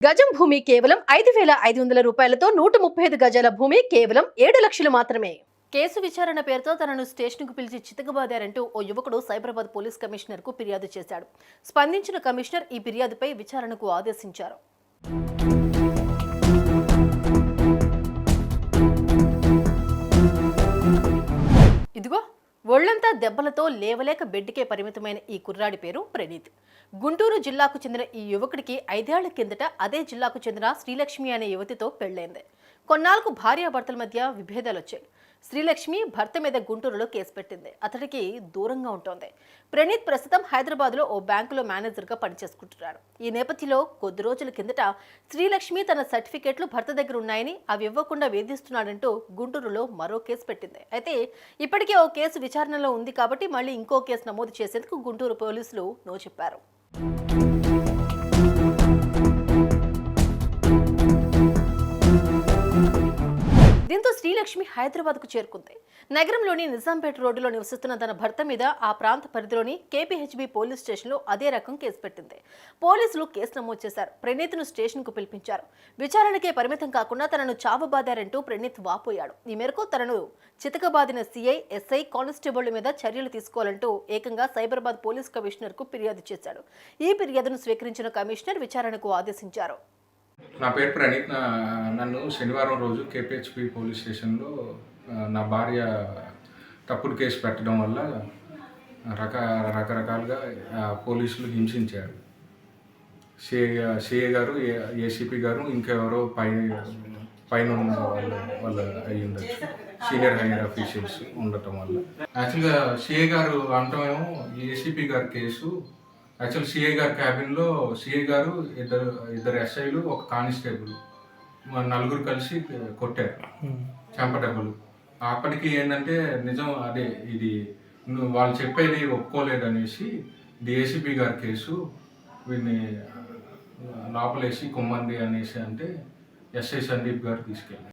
గజం భూమి కేవలం ఐదు వేల ఐదు వందల రూపాయలతో నూట ముప్పై ఐదు గజాల భూమి కేవలం ఏడు లక్షలు మాత్రమే. కేసు విచారణ పేరుతో తనను స్టేషన్కు పిలిచి చితకబాదారంటూ ఓ యువకుడు సైబరాబాద్ పోలీస్ కమిషనర్కు ఫిర్యాదు చేశాడు. స్పందించిన కమిషనర్ ఈ ఫిర్యాదుపై విచారణకు ఆదేశించారు. ఒళ్ళంతా దెబ్బలతో లేవలేక బెడ్కే పరిమితమైన ఈ కుర్రాడి పేరు ప్రణీత్. గుంటూరు జిల్లాకు చెందిన ఈ యువకుడికి ఐదేళ్ళ కిందట అదే జిల్లాకు చెందిన శ్రీలక్ష్మి అనే యువతితో పెళ్ళైంది. కొన్నాళ్ళకు భార్యాభర్తల మధ్య విభేదాలు వచ్చాయి. శ్రీలక్ష్మి భర్త మీద గుంటూరులో కేసు పెట్టింది. అతడికి దూరంగా ఉంటోంది. ప్రణీత్ ప్రస్తుతం హైదరాబాద్లో ఓ బ్యాంకులో మేనేజర్గా పనిచేసుకుంటున్నాడు. ఈ నేపథ్యంలో కొద్ది రోజుల కిందట శ్రీలక్ష్మి తన సర్టిఫికెట్లు భర్త దగ్గర ఉన్నాయని అవి ఇవ్వకుండా వేధిస్తున్నాడంటూ గుంటూరులో మరో కేసు పెట్టింది. అయితే ఇప్పటికే ఓ కేసు విచారణలో ఉంది కాబట్టి మళ్ళీ ఇంకో కేసు నమోదు చేసేందుకు గుంటూరు పోలీసులు నో చెప్పారు. దీంతో హైదరాబాద్కు చేరుకుంది. నగరంలోని నిజాంపేట రోడ్డులో నివసిస్తున్న తన భర్త మీద ఆ ప్రాంత పరిధిలోని కేపీహెచ్బి పోలీస్ స్టేషన్లో అదే రకం కేసు పెట్టింది. పోలీసులు కేసు నమోదు చేశారు. ప్రణీత్ను స్టేషన్కు పిలిపించారు. విచారణకే పరిమితం కాకుండా తనను చావబాదారంటూ ప్రణీత్ వాపోయాడు. ఈ మేరకు తనను చితకబాదిన సీఐ ఎస్ఐ కానిస్టేబుల్ మీద చర్యలు తీసుకోవాలంటూ ఏకంగా సైబరాబాద్ పోలీస్ కమిషనర్కు ఫిర్యాదు చేశాడు. ఈ ఫిర్యాదును స్వీకరించిన కమిషనర్ విచారణకు ఆదేశించారు. నా పేరు ప్రణీత్. నా నన్ను శనివారం రోజు కేపీహెచ్పి పోలీస్ స్టేషన్లో నా భార్య తప్పుడు కేసు పెట్టడం వల్ల రక రకరకాలుగా పోలీసులు హింసించారు. సిఏ సిఏ గారు ఏ- ఏసీపీ గారు ఇంకెవరో పై పైన ఉన్న వాళ్ళ వాళ్ళ అయి ఉండొచ్చు సీనియర్ హైయర్ అఫీషియల్స్ ఉండటం వల్ల. యాక్చువల్గా సిఏ గారు అంటమేమో ఏసీపీ గారి కేసు యాక్చువల్ సిఏ గారి క్యాబిన్లో సిఏ గారు ఇద్దరు ఇద్దరు ఎస్ఐలు ఒక కానిస్టేబుల్. నలుగురు కలిసి కొట్టారు. చెంపదెబ్బలు అప్పటికి ఏంటంటే నిజం అదే ఇది వాళ్ళు చెప్పేది ఒప్పుకోలేదు అనేసి డిఏసీపీ గారి కేసు వీడిని లోపలేసి కుమ్మంది అనేసి అంటే ఎస్ఐ సందీప్ గారు తీసుకెళ్ళారు.